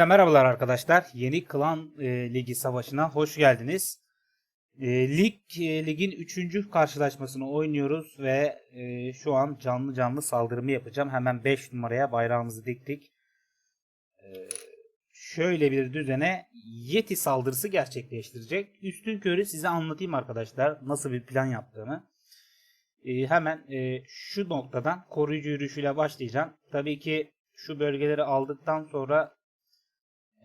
Hepinize merhabalar arkadaşlar. Yeni Klan e, Ligi savaşına hoş geldiniz. E, lig e, ligin 3. karşılaşmasını oynuyoruz ve e, şu an canlı canlı saldırımı yapacağım. Hemen 5 numaraya bayrağımızı diktik. E, şöyle bir düzene Yeti saldırısı gerçekleştirecek. Üstün körü size anlatayım arkadaşlar nasıl bir plan yaptığımı. E, hemen e, şu noktadan koruyucu yürüyüşüyle başlayacağım. Tabii ki şu bölgeleri aldıktan sonra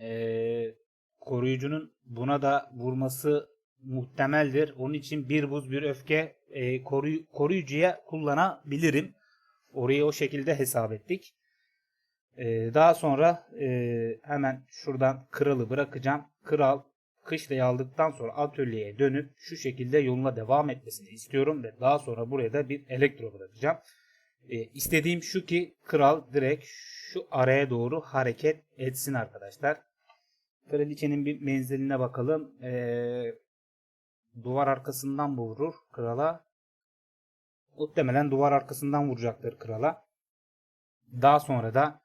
e, koruyucunun buna da vurması muhtemeldir. Onun için bir buz bir öfke e, koruy- koruyucuya kullanabilirim. Orayı o şekilde hesap ettik. E, daha sonra e, hemen şuradan kralı bırakacağım. Kral kışlayı aldıktan sonra atölyeye dönüp şu şekilde yoluna devam etmesini istiyorum ve daha sonra buraya da bir elektro bırakacağım. E, istediğim şu ki kral direkt şu araya doğru hareket etsin arkadaşlar. Kraliçenin bir menziline bakalım. E, duvar arkasından vurur krala? Muhtemelen duvar arkasından vuracaktır krala. Daha sonra da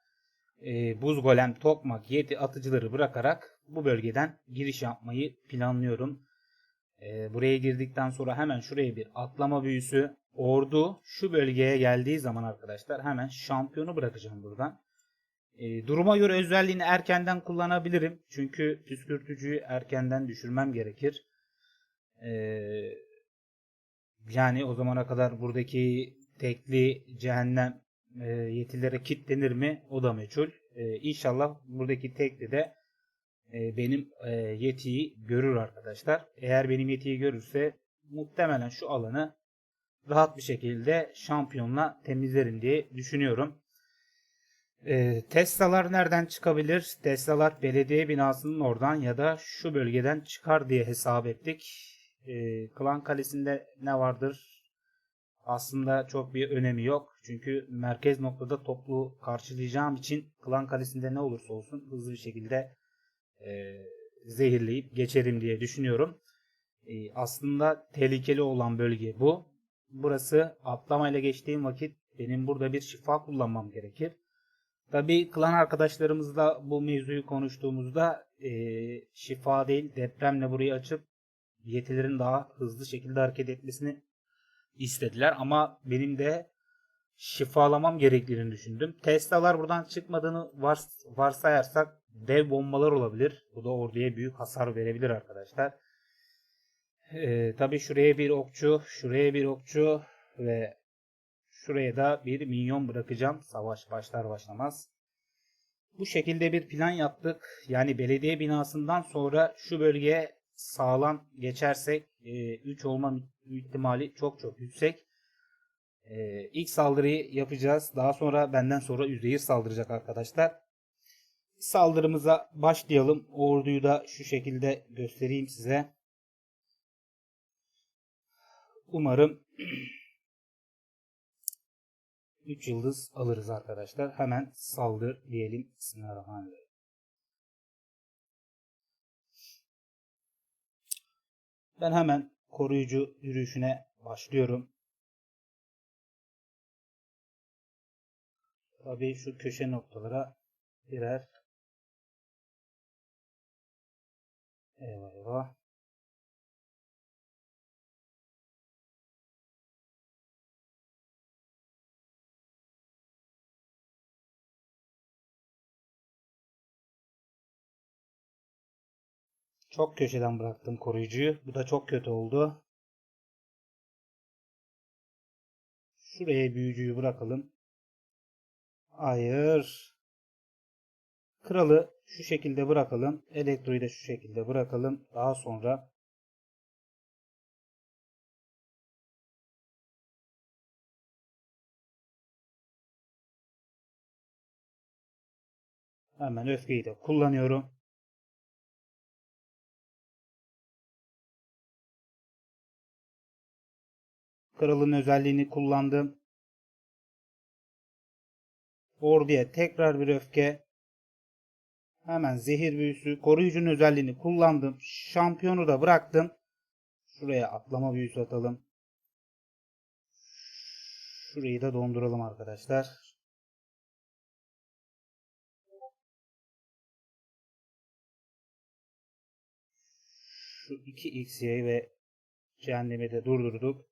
e, buz golem, tokmak, yeti atıcıları bırakarak bu bölgeden giriş yapmayı planlıyorum. E, buraya girdikten sonra hemen şuraya bir atlama büyüsü. Ordu şu bölgeye geldiği zaman arkadaşlar hemen şampiyonu bırakacağım buradan. E, duruma göre özelliğini erkenden kullanabilirim. Çünkü püskürtücüyü erkenden düşürmem gerekir. E, yani o zamana kadar buradaki tekli cehennem e, yetilere kilitlenir mi? O da meçhul. E, inşallah buradaki tekli de e, benim e, yetiyi görür arkadaşlar. Eğer benim yetiyi görürse muhtemelen şu alanı rahat bir şekilde şampiyonla temizlerim diye düşünüyorum. E, Tesla'lar nereden çıkabilir? Tesla'lar belediye binasının oradan ya da şu bölgeden çıkar diye hesap ettik. E, Klan Kalesi'nde ne vardır? Aslında çok bir önemi yok. Çünkü merkez noktada toplu karşılayacağım için Klan Kalesi'nde ne olursa olsun hızlı bir şekilde e, zehirleyip geçerim diye düşünüyorum. E, aslında tehlikeli olan bölge bu. Burası atlamayla geçtiğim vakit benim burada bir şifa kullanmam gerekir. Tabi klan arkadaşlarımızla bu mevzuyu konuştuğumuzda e, şifa değil depremle burayı açıp yetilerin daha hızlı şekilde hareket etmesini istediler. Ama benim de şifalamam gerektiğini düşündüm. Tesla'lar buradan çıkmadığını vars varsayarsak dev bombalar olabilir. Bu da orduya büyük hasar verebilir arkadaşlar. Ee, Tabi şuraya bir okçu, şuraya bir okçu ve şuraya da bir minyon bırakacağım. Savaş başlar başlamaz. Bu şekilde bir plan yaptık. Yani belediye binasından sonra şu bölgeye sağlam geçersek 3 olma ihtimali çok çok yüksek. E, ilk saldırıyı yapacağız. Daha sonra benden sonra Üzeyir saldıracak arkadaşlar. Saldırımıza başlayalım. Orduyu da şu şekilde göstereyim size. Umarım 3 yıldız alırız arkadaşlar. Hemen saldır diyelim. Bismillahirrahmanirrahim. Ben hemen koruyucu yürüyüşüne başlıyorum. Tabii şu köşe noktalara birer eyvah eyvah Çok köşeden bıraktım koruyucuyu. Bu da çok kötü oldu. Şuraya büyücüyü bırakalım. Hayır. Kralı şu şekilde bırakalım. Elektroyu da şu şekilde bırakalım. Daha sonra hemen öfkeyi de kullanıyorum. kralın özelliğini kullandı. Orduya tekrar bir öfke. Hemen zehir büyüsü. Koruyucunun özelliğini kullandım. Şampiyonu da bıraktım. Şuraya atlama büyüsü atalım. Şurayı da donduralım arkadaşlar. Şu 2x'yi ve cehennemi de durdurduk.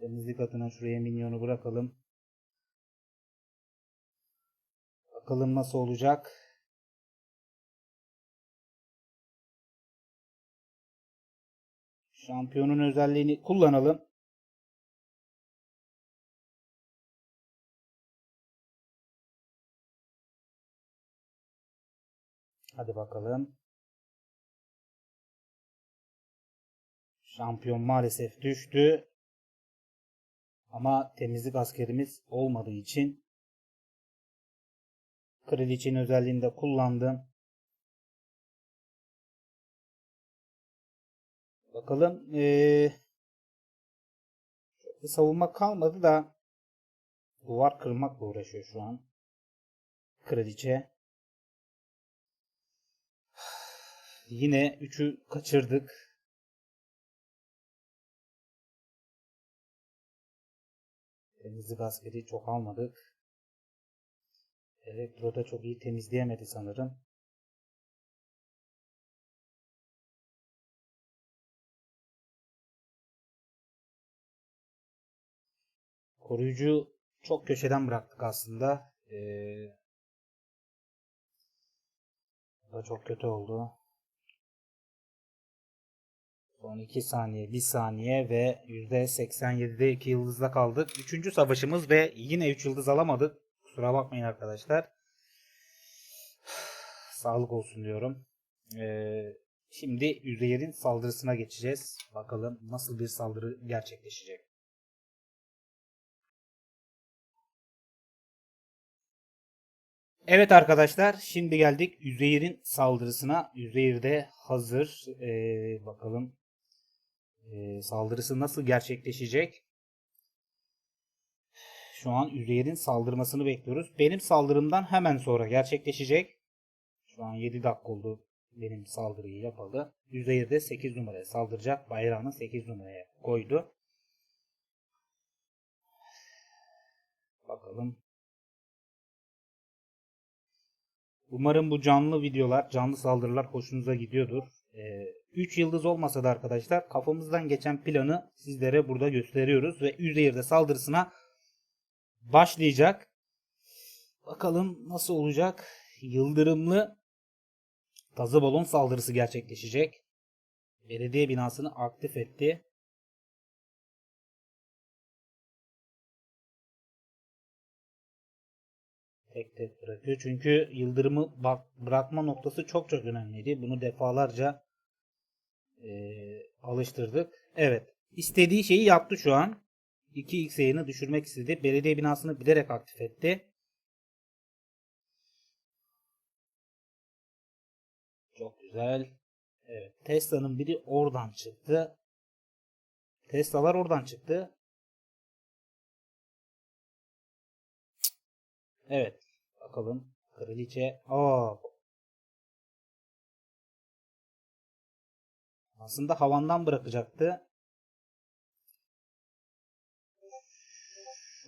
Temizlik adına şuraya minyonu bırakalım. Bakalım nasıl olacak. Şampiyonun özelliğini kullanalım. Hadi bakalım. Şampiyon maalesef düştü. Ama temizlik askerimiz olmadığı için Kraliçenin özelliğini de kullandım. Bakalım ee, savunma kalmadı da duvar kırmakla uğraşıyor şu an. Kraliçe. Yine 3'ü kaçırdık. Temizlik askeri çok almadık. Elektroda çok iyi temizleyemedi sanırım. Koruyucu çok köşeden bıraktık aslında. Ee, bu da çok kötü oldu. Son 2 saniye, 1 saniye ve %87'de 2 yıldızda kaldık. Üçüncü savaşımız ve yine 3 yıldız alamadık. Kusura bakmayın arkadaşlar. Sağlık olsun diyorum. Ee, şimdi Üzeyir'in saldırısına geçeceğiz. Bakalım nasıl bir saldırı gerçekleşecek. Evet arkadaşlar şimdi geldik Üzeyir'in saldırısına. Üzeyir de hazır. Ee, bakalım ee, saldırısı nasıl gerçekleşecek? Şu an Üzeyir'in saldırmasını bekliyoruz. Benim saldırımdan hemen sonra gerçekleşecek. Şu an 7 dakika oldu benim saldırıyı yapalı. Üzeyir de 8 numaraya saldıracak. Bayrağını 8 numaraya koydu. Bakalım. Umarım bu canlı videolar, canlı saldırılar hoşunuza gidiyordur. 3 ee, yıldız olmasa da arkadaşlar kafamızdan geçen planı sizlere burada gösteriyoruz ve Üzeyir'de saldırısına başlayacak. Bakalım nasıl olacak? Yıldırımlı gazı balon saldırısı gerçekleşecek. Belediye binasını aktif etti. Tek tek bırakıyor. Çünkü yıldırımı bırakma noktası çok çok önemliydi. Bunu defalarca e, alıştırdık. Evet. İstediği şeyi yaptı şu an. 2x yayını düşürmek istedi. Belediye binasını bilerek aktif etti. Çok güzel. Evet. Tesla'nın biri oradan çıktı. Tesla'lar oradan çıktı. Evet. Bakalım. Kraliçe. Aa. Aslında havandan bırakacaktı.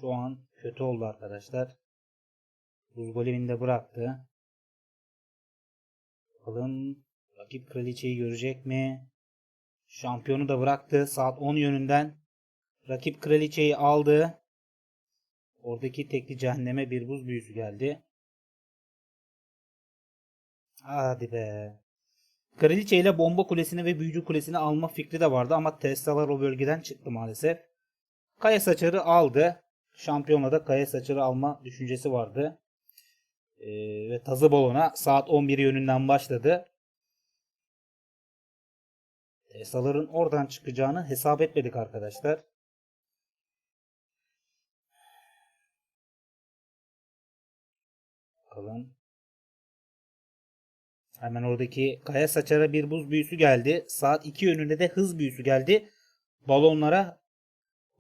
Şu an kötü oldu arkadaşlar. Buz golemini bıraktı. Bakalım rakip kraliçeyi görecek mi? Şampiyonu da bıraktı. Saat 10 yönünden. Rakip kraliçeyi aldı. Oradaki tekli cehenneme bir buz büyüsü geldi. Hadi be. Kraliçe ile bomba kulesini ve büyücü kulesini alma fikri de vardı ama Tesla'lar o bölgeden çıktı maalesef. Kaya saçarı aldı. Şampiyonada kaya saçarı alma düşüncesi vardı. Ee, ve tazı balona saat 11 yönünden başladı. Tesla'ların oradan çıkacağını hesap etmedik arkadaşlar. Bakalım. Hemen oradaki kaya saçara bir buz büyüsü geldi. Saat 2 yönünde de hız büyüsü geldi. Balonlara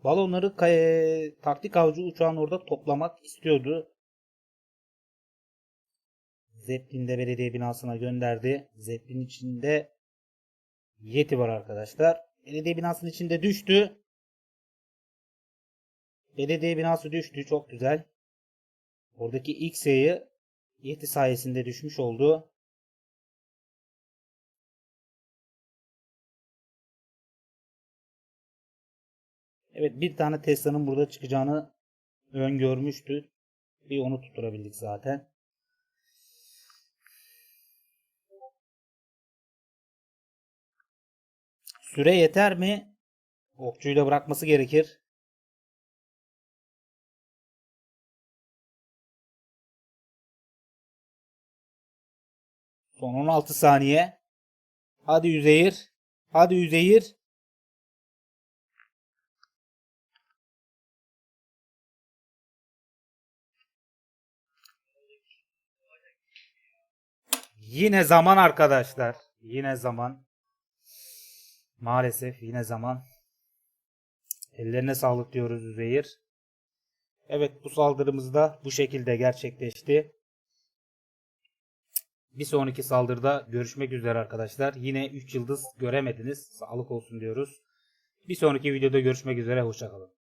balonları kaya, taktik avcı uçağın orada toplamak istiyordu. Zeppelin de belediye binasına gönderdi. Zeppelin içinde Yeti var arkadaşlar. Belediye binasının içinde düştü. Belediye binası düştü. Çok güzel. Oradaki X Yeti sayesinde düşmüş oldu. Evet bir tane Tesla'nın burada çıkacağını öngörmüştü. Bir onu tutturabildik zaten. Süre yeter mi? Okçuyu da bırakması gerekir. Son 16 saniye. Hadi Üzeyir. Hadi Üzeyir. Yine zaman arkadaşlar. Yine zaman. Maalesef yine zaman. Ellerine sağlık diyoruz Üzeyir. Evet bu saldırımız da bu şekilde gerçekleşti. Bir sonraki saldırıda görüşmek üzere arkadaşlar. Yine 3 yıldız göremediniz. Sağlık olsun diyoruz. Bir sonraki videoda görüşmek üzere. Hoşçakalın.